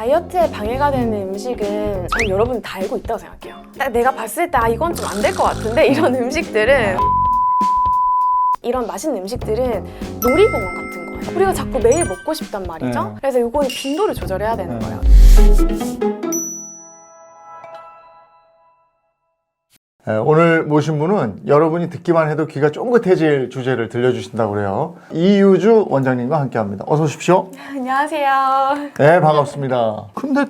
다이어트에 방해가 되는 음식은 전 여러분 다 알고 있다고 생각해요. 딱 내가 봤을 때 아, 이건 좀 안 될 것 같은데 이런 음식들은 이런 맛있는 음식들은 놀이공원 같은 거예요. 우리가 자꾸 매일 먹고 싶단 말이죠. 네. 그래서 이거는 빈도를 조절해야 되는 네. 거예요. 오늘 모신 분은 여러분이 듣기만 해도 귀가 쫑긋해질 주제를 들려주신다고 그래요. 이유주 원장님과 함께 합니다. 어서 오십시오. 안녕하세요. 네, 반갑습니다. 근데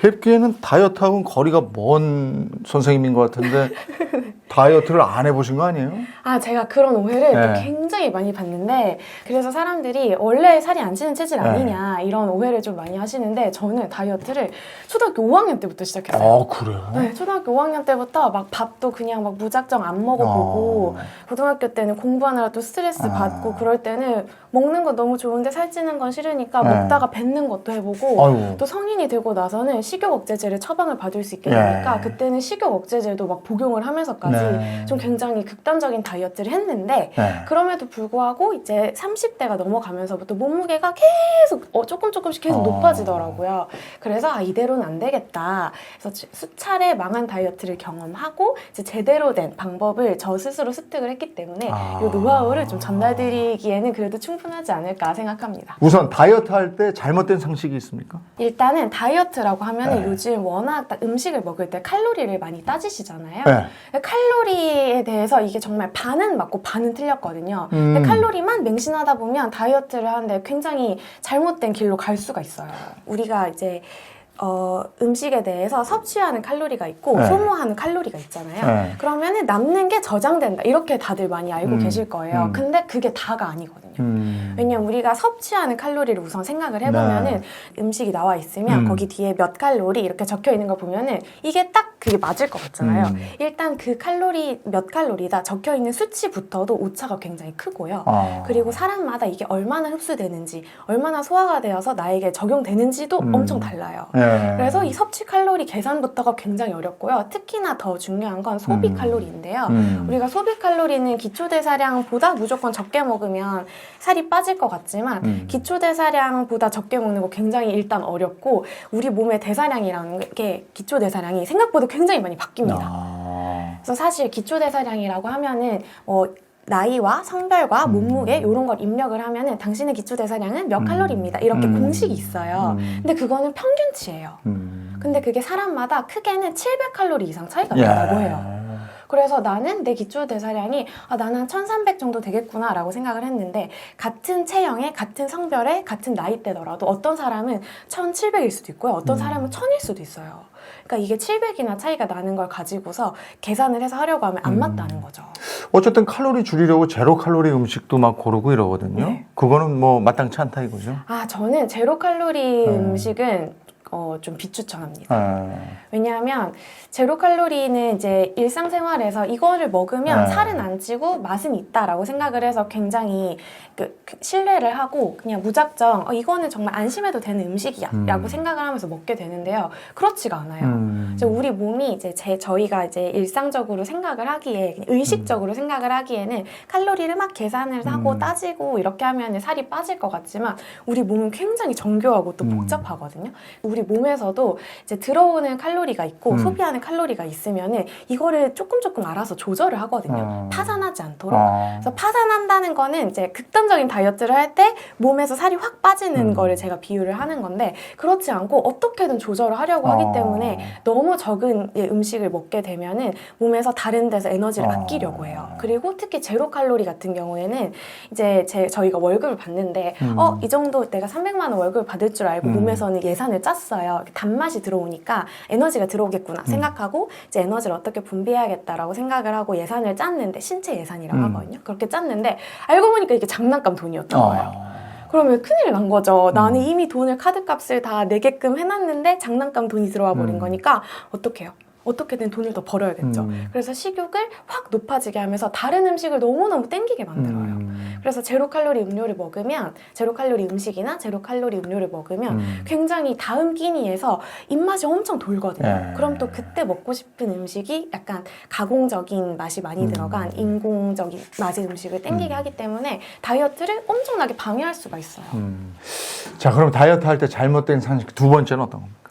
뵙기에는 다이어트하고는 거리가 먼 선생님인 것 같은데 다이어트를 안 해보신 거 아니에요? 아, 제가 그런 오해를 또 네. 굉장히 많이 받는데, 그래서 사람들이 원래 살이 안 찌는 체질 네. 아니냐, 이런 오해를 좀 많이 하시는데, 저는 다이어트를 초등학교 5학년 때부터 시작했어요. 아, 그래요? 네, 초등학교 5학년 때부터 막 밥도 그냥 막 무작정 안 먹어보고, 어. 고등학교 때는 공부하느라 또 스트레스 아. 받고, 그럴 때는 먹는 거 너무 좋은데 살찌는 건 싫으니까 네. 먹다가 뱉는 것도 해보고, 아이고. 또 성인이 되고 나서는 식욕 억제제를 처방을 받을 수 있게 되니까 예. 그때는 식욕 억제제도 막 복용을 하면서까지 네. 좀 굉장히 극단적인 다이어트를 했는데 네. 그럼에도 불구하고 이제 30대가 넘어가면서부터 몸무게가 계속 어, 조금 조금씩 계속 어. 높아지더라고요. 그래서 아 이대로는 안 되겠다. 그래서 수- 수차례 망한 다이어트를 경험하고 이제 제대로 된 방법을 저 스스로 습득을 했기 때문에 아. 이 노하우를 좀 전달드리기에는 그래도 충분하지 않을까 생각합니다. 우선 다이어트 할 때 잘못된 상식이 있습니까? 일단은 다이어트라고 하면 네. 요즘 워낙 딱 음식을 먹을 때 칼로리를 많이 따지시잖아요. 네. 칼 로리에 대해서 이게 정말 반은 맞고 반은 틀렸거든요. 음. 근데 칼로리만 맹신하다 보면 다이어트를 하는데 굉장히 잘못된 길로 갈 수가 있어요. 우리가 이제 어, 음식에 대해서 섭취하는 칼로리가 있고 네. 소모하는 칼로리가 있잖아요. 네. 그러면은 남는 게 저장된다. 이렇게 다들 많이 알고 음. 계실 거예요. 음. 근데 그게 다가 아니거든요. 음. 왜냐면 우리가 섭취하는 칼로리를 우선 생각을 해보면은 음식이 나와 있으면 네. 음. 거기 뒤에 몇 칼로리 이렇게 적혀 있는 걸 보면은 이게 딱 그게 맞을 것 같잖아요. 음. 일단 그 칼로리 몇 칼로리다 적혀 있는 수치부터도 오차가 굉장히 크고요. 아. 그리고 사람마다 이게 얼마나 흡수되는지, 얼마나 소화가 되어서 나에게 적용되는지도 음. 엄청 달라요. 네. 그래서 이 섭취 칼로리 계산부터가 굉장히 어렵고요. 특히나 더 중요한 건 소비 음. 칼로리인데요. 음. 우리가 소비 칼로리는 기초 대사량보다 무조건 적게 먹으면 살이 빠질 것 같지만 음. 기초 대사량보다 적게 먹는 거 굉장히 일단 어렵고 우리 몸의 대사량이라는 게 기초 대사량이 생각보다 굉장히 많이 바뀝니다. 아. 그래서 사실 기초 대사량이라고 하면은 뭐 나이와 성별과 음. 몸무게 이런 걸 입력을 하면은 당신의 기초 대사량은 몇 음. 칼로리입니다. 이렇게 음. 공식이 있어요. 음. 근데 그거는 평균치예요. 음. 근데 그게 사람마다 크게는 700칼로리 이상 차이가 예. 난다고 해요. 그래서 나는 내 기초 대사량이 아 나는 한 1300 정도 되겠구나라고 생각을 했는데 같은 체형에 같은 성별에 같은 나이대더라도 어떤 사람은 1700일 수도 있고요. 어떤 음. 사람은 1000일 수도 있어요. 그러니까 이게 700이나 차이가 나는 걸 가지고서 계산을 해서 하려고 하면 안 음. 맞다는 거죠. 어쨌든 칼로리 줄이려고 제로 칼로리 음식도 막 고르고 이러거든요. 네. 그거는 뭐 마땅치 않다 이거죠. 아 저는 제로 칼로리 음. 음식은 어, 좀 비추천합니다. 아. 왜냐하면 제로 칼로리는 이제 일상생활에서 이거를 먹으면 네. 살은 안 찌고 맛은 있다라고 생각을 해서 굉장히 그, 그 신뢰를 하고 그냥 무작정 어, 이거는 정말 안심해도 되는 음식이야라고 음. 생각을 하면서 먹게 되는데요. 그렇지가 않아요. 음. 우리 몸이 이제 제 저희가 이제 일상적으로 생각을 하기에 의식적으로 생각을 하기에는 칼로리를 막 계산을 하고 음. 따지고 이렇게 하면 살이 빠질 것 같지만 우리 몸은 굉장히 정교하고 또 음. 복잡하거든요. 우리 몸에서도 이제 들어오는 칼로리가 있고 음. 소비하는 칼로리가 있으면은 이거를 조금 조금 알아서 조절을 하거든요. 어. 파산하지 않도록. 아. 그래서 파산한다는 거는 이제 극단적인 다이어트를 할 때 몸에서 살이 확 빠지는 음. 거를 제가 비유를 하는 건데 그렇지 않고 어떻게든 조절을 하려고 하기 아. 때문에 너무 적은 예, 음식을 먹게 되면은 몸에서 다른 데서 에너지를 아. 아끼려고 해요. 그리고 특히 제로 칼로리 같은 경우에는 이제 제, 저희가 월급을 받는데 음. 어, 이 정도 내가 300만 원 월급을 받을 줄 알고 음. 몸에서는 예산을 짰어 요. 단맛이 들어오니까 에너지가 들어오겠구나 음. 생각하고 이제 에너지를 어떻게 분배해야겠다라고 생각을 하고 예산을 짰는데 신체 예산이라고 음. 하거든요. 그렇게 짰는데 알고 보니까 이게 장난감 돈이었던 거예요. 아. 그러면 큰일 난 거죠. 나는 음. 이미 돈을 카드값을 다 내게끔 해놨는데 장난감 돈이 들어와 버린 음. 거니까 어떡해요? 어떻게든 돈을 더 벌어야겠죠. 음. 그래서 식욕을 확 높아지게 하면서 다른 음식을 너무너무 땡기게 만들어요. 음. 그래서 제로 칼로리 음료를 먹으면 제로 칼로리 음식이나 제로 칼로리 음료를 먹으면 음. 굉장히 다음 끼니에서 입맛이 엄청 돌거든요. 예. 그럼 또 그때 먹고 싶은 음식이 약간 가공적인 맛이 많이 음. 들어간 인공적인 맛의 음식을 땡기게 음. 하기 때문에 다이어트를 엄청나게 방해할 수가 있어요. 음. 자, 그럼 다이어트 할 때 잘못된 상식 두 번째는 어떤 겁니까?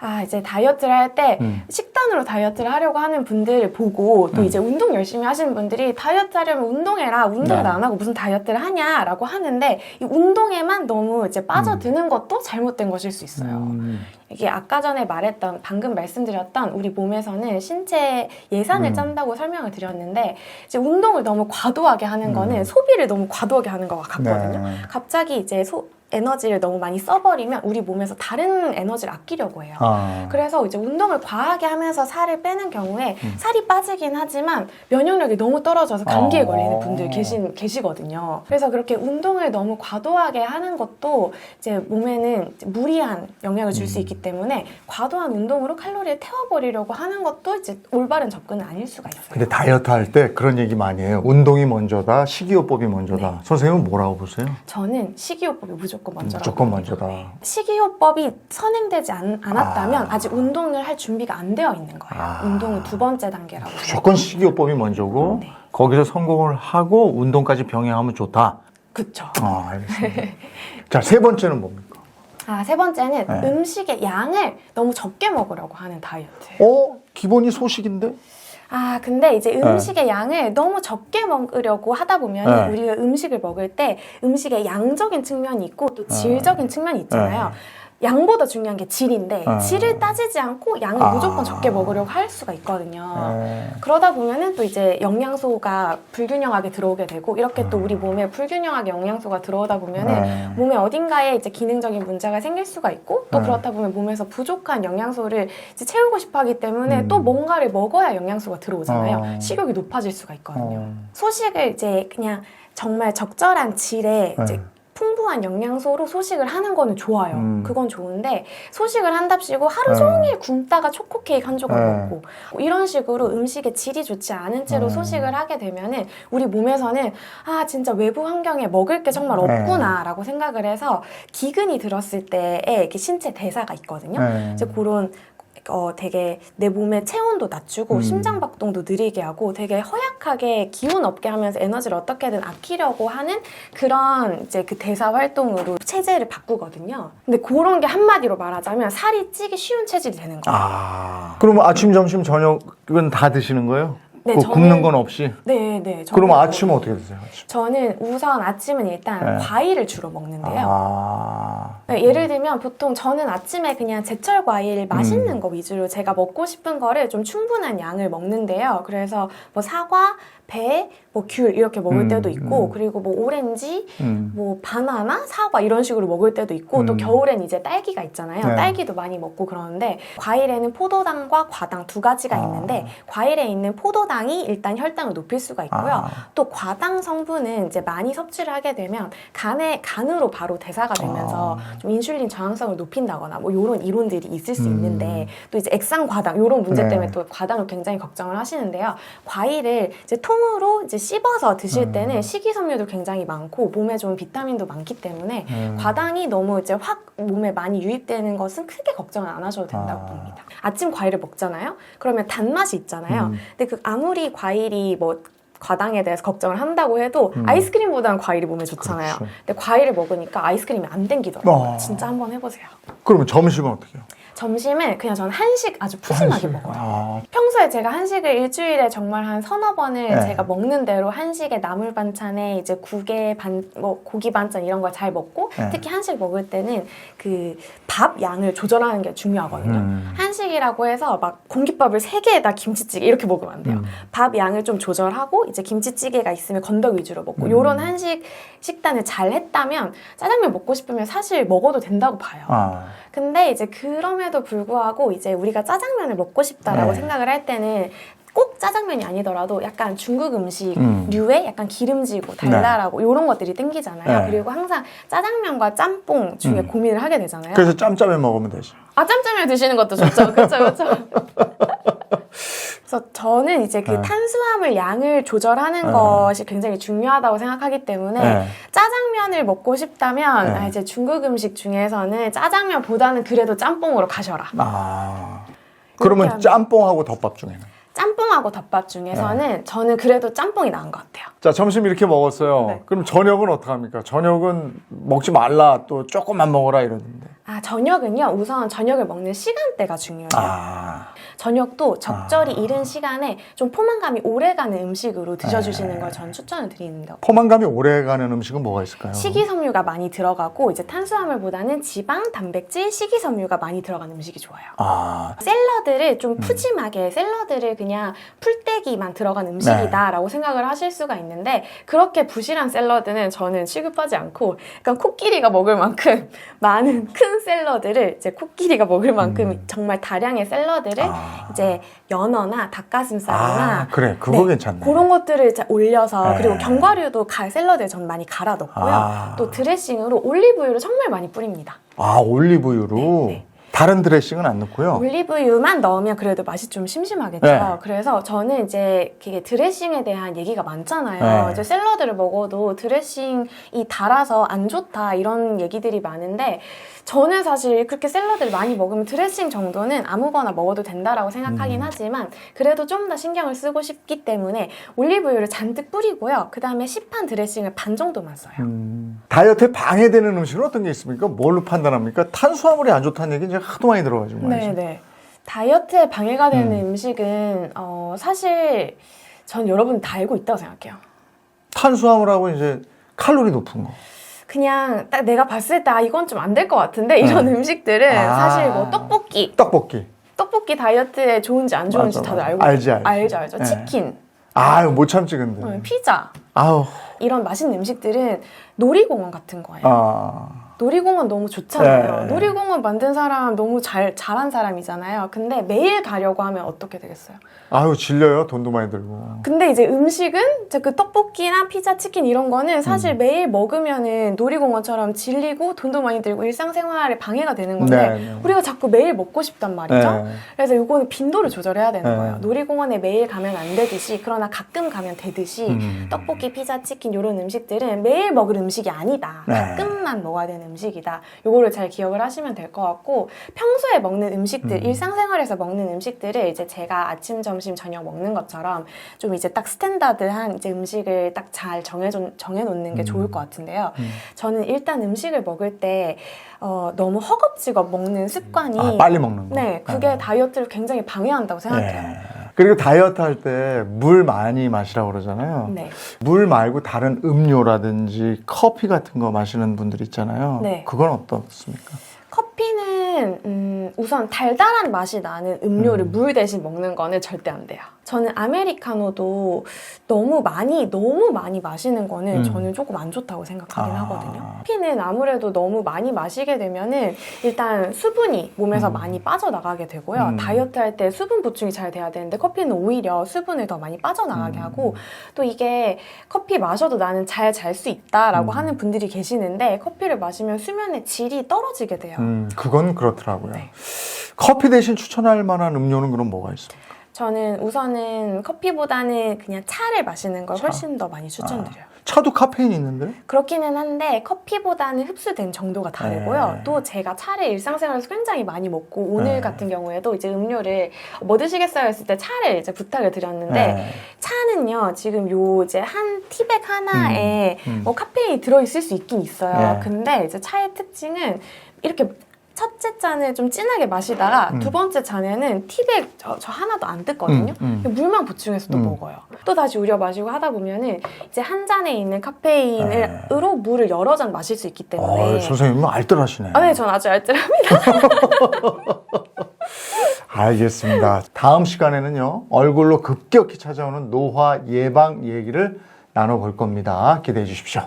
아 이제 다이어트를 할 때 음. 식단으로 다이어트를 하려고 하는 분들 보고 또 음. 이제 운동 열심히 하시는 분들이 다이어트 하려면 운동해라 운동도 네. 안 하고 무슨 다이어트를 하냐라고 하는데 이 운동에만 너무 이제 빠져드는 것도 잘못된 것일 수 있어요. 음. 이게 아까 전에 말했던 방금 말씀드렸던 우리 몸에서는 신체 예산을 음. 짠다고 설명을 드렸는데 이제 운동을 너무 과도하게 하는 거는 음. 소비를 너무 과도하게 하는 것 같거든요. 네. 갑자기 이제 소, 에너지를 너무 많이 써버리면 우리 몸에서 다른 에너지를 아끼려고 해요. 아. 그래서 이제 운동을 과하게 하면서 살을 빼는 경우에 음. 살이 빠지긴 하지만 면역력이 너무 떨어져서 감기에 어. 걸리는 분들 계신, 계시거든요. 그래서 그렇게 운동을 너무 과도하게 하는 것도 이제 몸에는 이제 무리한 영향을 줄수 음. 있기 때문에 과도한 운동으로 칼로리를 태워버리려고 하는 것도 이제 올바른 접근은 아닐 수가 있어요. 근데 다이어트 할 때 그런 얘기 많이 해요. 운동이 먼저다, 식이요법이 먼저다. 네. 선생님은 뭐라고 보세요? 저는 식이요법이 무조건 무조건 봅니다. 먼저다. 식이요법이 선행되지 않, 않았다면 아. 아. 직 운동을 할 준비가 안 되어 있는 거예요. 아. 운동은 두 번째 단계라고. 무조건 식이요법이 먼저고 네. 거기서 성공을 하고 운동까지 병행하면 좋다. 그쵸. 아, 알겠습니다. 자, 세 번째는 뭡니까? 아, 세 번째는 네. 음식의 양을 너무 적게 먹으려고 하는 다이어트. 어? 기본이 소식인데? 아, 근데 이제 음식의 양을 너무 적게 먹으려고 하다 보면 네. 우리가 음식을 먹을 때 음식의 양적인 측면이 있고 또 질적인 측면이 있잖아요. 양보다 중요한 게 질인데 네. 질을 따지지 않고 양을 아. 무조건 적게 먹으려고 할 수가 있거든요. 네. 그러다 보면은 또 이제 영양소가 불균형하게 들어오게 되고 이렇게 또 우리 몸에 불균형하게 영양소가 들어오다 보면은 음. 네. 몸에 어딘가에 이제 기능적인 문제가 생길 수가 있고 또 네. 그렇다 보면 몸에서 부족한 영양소를 이제 채우고 싶어 하기 때문에 음. 또 뭔가를 먹어야 영양소가 들어오잖아요. 어. 식욕이 높아질 수가 있거든요. 어. 소식을 이제 그냥 정말 적절한 질에 네. 이제 풍부한 영양소로 소식을 하는 거는 좋아요. 음. 그건 좋은데 소식을 한답시고 하루 네. 종일 굶다가 초코 케이크 한 조각 네. 먹고 뭐 이런 식으로 음식의 질이 좋지 않은 채로 음. 소식을 하게 되면은 우리 몸에서는 아 진짜 외부 환경에 먹을 게 정말 네. 없구나라고 생각을 해서 기근이 들었을 때의 이렇게 신체 대사가 있거든요. 네. 이제 그런 어 되게 내 몸의 체온도 낮추고 음. 심장 박동도 느리게 하고 되게 허약하게 기운 없게 하면서 에너지를 어떻게든 아끼려고 하는 그런 이제 그 대사 활동으로 체제를 바꾸거든요. 근데 그런 게 한마디로 말하자면 살이 찌기 쉬운 체질이 되는 거예요. 아. 그러면 아침, 점심, 저녁은 다 드시는 거예요? 네, 그 저는- 굶는 건 없이? 네, 네. 저는 그러면 뭐- 아침은 어떻게 드세요? 아침? 저는 우선 아침은 일단 네. 과일을 주로 먹는데요. 아. 네, 예를 들면 보통 저는 아침에 그냥 제철 과일 맛있는 음. 거 위주로 제가 먹고 싶은 거를 좀 충분한 양을 먹는데요. 그래서 뭐 사과, 배, 뭐 귤 이렇게 먹을 음, 때도 있고 음. 그리고 뭐 오렌지, 음. 뭐 바나나, 사과 이런 식으로 먹을 때도 있고 또 음. 겨울엔 이제 딸기가 있잖아요. 네. 딸기도 많이 먹고 그러는데 과일에는 포도당과 과당 두 가지가 아. 있는데 과일에 있는 포도당이 일단 혈당을 높일 수가 있고요. 아. 또 과당 성분은 이제 많이 섭취를 하게 되면 간에 간으로 바로 대사가 되면서 아. 좀 인슐린 저항성을 높인다거나 뭐 이런 이론들이 있을 수 음. 있는데 또 이제 액상 과당 이런 문제 네. 때문에 또 과당을 굉장히 걱정을 하시는데요. 과일을 이제 통으로 이제 씹어서 드실 음. 때는 식이섬유도 굉장히 많고 몸에 좋은 비타민도 많기 때문에 음. 과당이 너무 이제 확 몸에 많이 유입되는 것은 크게 걱정을 안 하셔도 된다고 아. 봅니다. 아침 과일을 먹잖아요. 그러면 단맛이 있잖아요. 음. 근데 그 아무리 과일이 뭐 과당에 대해서 걱정을 한다고 해도 음. 아이스크림보다는 과일이 몸에 좋잖아요. 그렇죠. 근데 과일을 먹으니까 아이스크림이 안 땡기더라고요. 어. 진짜 한번 해보세요. 그러면 점심은 어떻게 해요? 점심은 그냥 저는 한식 아주 푸짐하게 한식. 먹어요. 아. 평소에 제가 한식을 일주일에 정말 한 서너 번을 네. 제가 먹는 대로 한식에 나물 반찬에 이제 국에 반, 뭐 고기 반찬 이런 걸 잘 먹고 네. 특히 한식 먹을 때는 그 밥 양을 조절하는 게 중요하거든요. 음. 한식이라고 해서 막 공깃밥을 세 개에다 김치찌개 이렇게 먹으면 안 돼요. 음. 밥 양을 좀 조절하고 이제 김치찌개가 있으면 건더기 위주로 먹고 음. 요런 한식 식단을 잘 했다면 짜장면 먹고 싶으면 사실 먹어도 된다고 봐요. 아. 근데 이제 그럼에도 불구하고 이제 우리가 짜장면을 먹고 싶다라고 네. 생각을 할 때는 꼭꼭 짜장면이 아니더라도 약간 중국 음식 음. 약간 기름지고 달달하고 이런 것들이 땡기잖아요. 네. 그리고 항상 짜장면과 짬뽕 중에 음. 고민을 하게 되잖아요. 그래서 짬짬해 먹으면 되지. 아 짬짬면 드시는 것도 좋죠. 그렇죠, 그렇죠. 그래서 저는 이제 그 네. 탄수화물 양을 조절하는 네. 것이 굉장히 중요하다고 생각하기 때문에 네. 짜장면을 먹고 싶다면 네. 아, 이제 중국 음식 중에서는 짜장면보다는 그래도 짬뽕으로 가셔라. 아. 그러면 짬뽕하고 덮밥 중에는? 짬뽕하고 덮밥 중에서는 저는 그래도 짬뽕이 나은 것 같아요. 자, 점심 이렇게 먹었어요. 네. 그럼 저녁은 어떡합니까? 저녁은 먹지 말라, 또 조금만 먹어라 이러는데. 아 저녁은요 우선 저녁을 먹는 시간대가 중요해요. 아. 저녁도 적절히 아. 이른 시간에 좀 포만감이 오래가는 음식으로 드셔주시는 네. 걸전 추천을 드립니다. 포만감이 오래 가는 음식은 뭐가 있을까요? 식이섬유가 많이 들어가고 이제 탄수화물보다는 지방, 단백질, 식이섬유가 많이 들어간 음식이 좋아요. 아. 샐러드를 좀 푸짐하게 샐러드를 그냥 풀떼기만 들어간 네. 음식이다라고 생각을 하실 수가 있는데 그렇게 부실한 샐러드는 저는 취급하지 않고 약간 코끼리가 먹을 만큼 많은 큰 샐러드를 이제 코끼리가 먹을 만큼 음. 정말 다량의 샐러드를 아. 이제 연어나 닭가슴살이나 아, 그래. 그거 네, 괜찮네. 그런 것들을 올려서 네. 그리고 견과류도 가 샐러드에 전 많이 갈아 넣고요. 아. 또 드레싱으로 올리브유를 정말 많이 뿌립니다. 아, 올리브유로? 네, 네. 다른 드레싱은 안 넣고요? 올리브유만 넣으면 그래도 맛이 좀 심심하겠죠. 네. 그래서 저는 이제 그게 드레싱에 대한 얘기가 많잖아요. 네. 이제 샐러드를 먹어도 드레싱이 달아서 안 좋다 이런 얘기들이 많은데 저는 사실 그렇게 샐러드를 많이 먹으면 드레싱 정도는 아무거나 먹어도 된다라고 생각하긴 음. 하지만 그래도 좀 더 신경을 쓰고 싶기 때문에 올리브유를 잔뜩 뿌리고요. 그 다음에 시판 드레싱을 반 정도만 써요. 음, 다이어트에 방해되는 음식은 어떤 게 있습니까? 뭘로 판단합니까? 탄수화물이 안 좋다는 얘기는 제가 하도 많이 들어가지고 말이죠. 네네. 다이어트에 방해가 되는 음. 식은 어, 사실 전 여러분 다 알고 있다고 생각해요. 탄수화물하고 이제 칼로리 높은 거. 그냥 딱 내가 봤을 때 아, 이건 좀 안 될 것 같은데 이런 네. 음식들은 아. 사실 뭐 떡볶이, 떡볶이. 떡볶이 다이어트에 좋은지 안 좋은지 맞아, 다들 맞아. 알고 알지, 알지. 알죠, 알죠. 네. 치킨, 아유, 못 참지, 근데. 어, 피자 아우, 이런 맛있는 음식들은 놀이공원 같은 거예요. 아. 놀이공원 너무 좋잖아요. 네. 놀이공원 만든 사람 너무 잘 잘한 사람이잖아요. 근데 매일 가려고 하면 어떻게 되겠어요? 아유, 질려요. 돈도 많이 들고. 근데 이제 음식은 그 떡볶이나 피자, 치킨 이런 거는 사실 음. 매일 먹으면은 놀이공원처럼 질리고 돈도 많이 들고 일상생활에 방해가 되는 건데 네, 네. 우리가 자꾸 매일 먹고 싶단 말이죠. 네. 그래서 이거는 빈도를 조절해야 되는 네. 거예요. 놀이공원에 매일 가면 안 되듯이 그러나 가끔 가면 되듯이 음. 떡볶이, 피자, 치킨 이런 음식들은 매일 먹을 음식이 아니다. 네. 가끔만 먹어야 되는 음식이다. 요거를 잘 기억을 하시면 될 것 같고 평소에 먹는 음식들, 음. 일상생활에서 먹는 음식들을 이제 제가 아침, 점심, 저녁 먹는 것처럼 좀 이제 딱 스탠다드한 이제 음식을 딱 잘 정해줘, 정해놓는 게 음. 좋을 것 같은데요. 음. 저는 일단 음식을 먹을 때 어, 너무 허겁지겁 먹는 습관이 아, 빨리 먹는 거. 네, 그게 네. 다이어트를 굉장히 방해한다고 생각해요. 예. 그리고 다이어트 할 때 물 많이 마시라고 그러잖아요. 네. 물 말고 다른 음료라든지 커피 같은 거 마시는 분들 있잖아요. 네. 그건 어떻습니까? 커피는 음, 우선 달달한 맛이 나는 음료를 음. 물 대신 먹는 거는 절대 안 돼요. 저는 아메리카노도 너무 많이 너무 많이 마시는 거는 음. 저는 조금 안 좋다고 생각하긴 아. 하거든요. 커피는 아무래도 너무 많이 마시게 되면은 일단 수분이 몸에서 음. 많이 빠져나가게 되고요. 음. 다이어트 할 때 수분 보충이 잘 돼야 되는데 커피는 오히려 수분을 더 많이 빠져나가게 음. 하고 또 이게 커피 마셔도 나는 잘 잘 수 있다라고 음. 하는 분들이 계시는데 커피를 마시면 수면의 질이 떨어지게 돼요. 음, 그건 그렇 더라고요. 네. 커피 대신 추천할 만한 음료는 그럼 뭐가 있습니까? 저는 우선은 커피보다는 그냥 차를 마시는 걸 차. 훨씬 더 많이 추천드려요. 차도 카페인 있는데? 그렇기는 한데 커피보다는 흡수된 정도가 다르고요. 네. 또 제가 차를 일상생활에서 굉장히 많이 먹고 오늘 네. 같은 경우에도 이제 음료를 뭐 드시겠어요 했을 때 차를 이제 부탁을 드렸는데 네. 차는요 지금 요 이제 한 티백 하나에 음, 음. 뭐 카페인이 들어 있을 수 있긴 있어요. 네. 근데 이제 차의 특징은 이렇게 첫째 잔을 좀 진하게 마시다가 음. 두 번째 잔에는 티백 저, 저 하나도 안 뜯거든요. 음, 음. 물만 보충해서 또 음. 먹어요. 또 다시 우려 마시고 하다 보면은 이제 한 잔에 있는 카페인으로 물을 여러 잔 마실 수 있기 때문에. 어, 선생님은 알뜰하시네. 아, 네, 전 아주 알뜰합니다. 알겠습니다. 다음 시간에는요, 얼굴로 급격히 찾아오는 노화 예방 얘기를 나눠볼 겁니다. 기대해 주십시오.